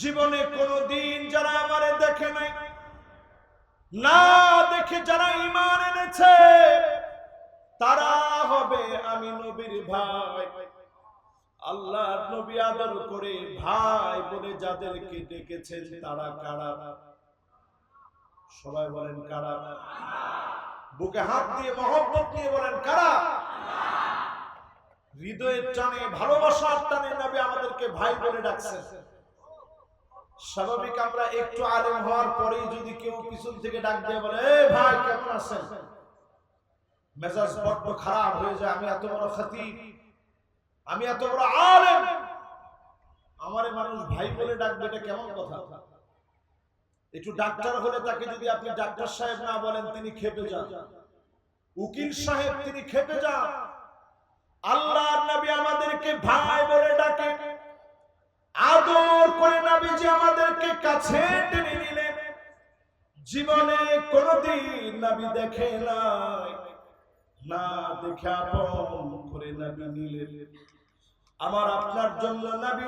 জীবনে কোনো দিন যারা আমারে দেখে নাই, না দেখে যারা ইমান এনেছে, তারা হবে আমি নবীর ভাই। আল্লাহ নবী আদর করে ভাই বলে যাদেরকে ডেকেছেন, তারা কারা? সবাই বলেন কারা? বুকে হাত দিয়ে, মহব্বত নিয়ে বলেন কারা? হৃদয়ের টানে, ভালোবাসার টানে নবী আমাদেরকে ভাই বলে ডাকছেন। স্বাভাবিক আমরা একটু আলেম হওয়ার পরেই যদি কেউ পিছন থেকে ডাক দিয়ে বলে, এ ভাই, কেমন আছেন? মেজাজ বড্ড খারাপ হয়ে যায়, আমি এত বড় খতিব, আমি এত বড় আলেম। আমারে মানুষ ভাই বলে ডাকবে, এটা কেমন কথা? একটু ডাক্তার হলে তাকে যদি আপনি ডাক্তার সাহেব না বলেন, তিনি খেপে যান। উকিল সাহেব, তিনি খেপে যান। আল্লাহ আমাদেরকে ভাই বলে ডাকে কাছে টেনে নিলেন। জীবনে কোনদিন নবী দেখে নাই। না দেখে আপন করে নবী নিলেন। আমার আপনার জন্য নবী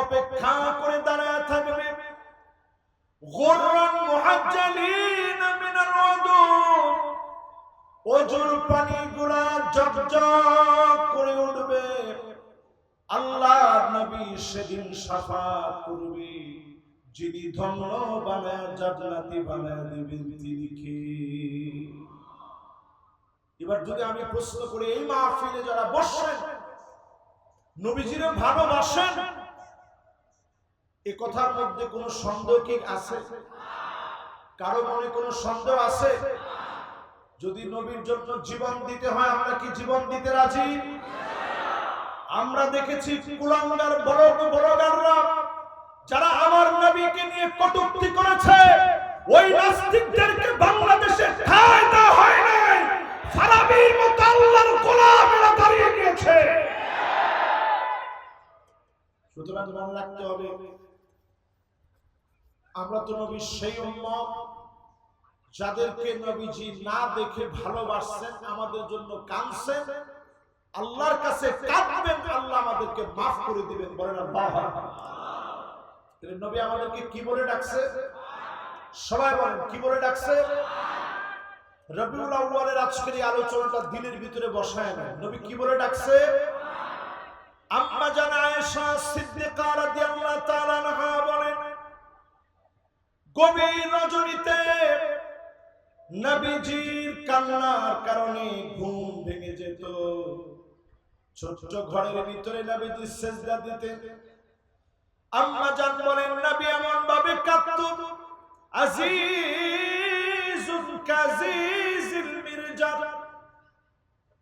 অপেক্ষা করে দাঁড়ায় থাকবে। গোররান মুহাজ্জালিন মিনাল ওয়াদু ওজুর পানিগুলা জকজক করে উঠবে। আল্লাহ নবী সেদিন সাফা করবে। যিনি ধন্য বানায়, জান্নাতি বানায় দিবেন তিনি কে? এবার যদি আমি প্রশ্ন করি, এই মাহফিলে যারা বসেন, নবীজিরে ভালোবাসেন, এ কথার মধ্যে কোনো সন্দেহ কি আছে? কারও মনে কোনো সন্দেহ আছে? যদি নবীর জন্য জীবন দিতে হয়, আমরা কি জীবন দিতে রাজি? আমরা দেখেছি কুলাঙ্গার বড় বড়গাররা যারা আমার নবীকে নিয়ে কটূক্তি করেছে, ওই নাস্তিকদেরকে বাংলাদেশে ঠাঁই দেওয়া হয় নাই। ফারাবির মতো আল্লাহর গোলামেরা দাঁড়িয়ে গিয়েছে। সুতরাং মনে রাখতে হবে, আমরা তো নবীর সেই উম্মত, যাদেরকে নবীজি না দেখে ভালোবাসছেন, আমাদের জন্য কাঁদছেন। আল্লাহর কাছে কাঁদবেন, আল্লাহ আমাদেরকে মাফ করে দিবেন, বলেন আল্লাহ তাহলে নবী আমাদেরকে কি বলে ডাকছে? সবাই বলেন, কি বলে ডাকছে? রবিউল আউয়ালের আজকের এই আলোচনাটা দিনের ভিতরে বসায় না নবী কি বলে ডাকছে? আম্মা জান আয়েশা সিদ্দিকা রাদিয়াল্লাহু তাআলা আনহা বলেন, গভীর রজনীতে নবীজির কান্নার কারণে ঘুম ভেঙে যেত। ছোট্ট ঘরের ভিতরে নবীজি সেজদা দিতেন। আম্মা জান বলেন, নবী এমন ভাবে কাঁদত। আজিজুন কাজিজিল মিরজার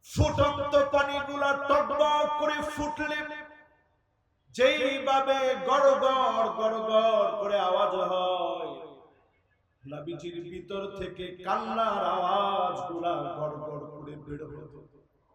ফুটন্ত পানিগুলা টকবক করে ফুটলে। যেইভাবে গড়গড় গড়গড় করে আওয়াজ হয়, নবীজির ভিতর থেকে কান্নার আওয়াজগুলা গড়গড় করে বের হতো।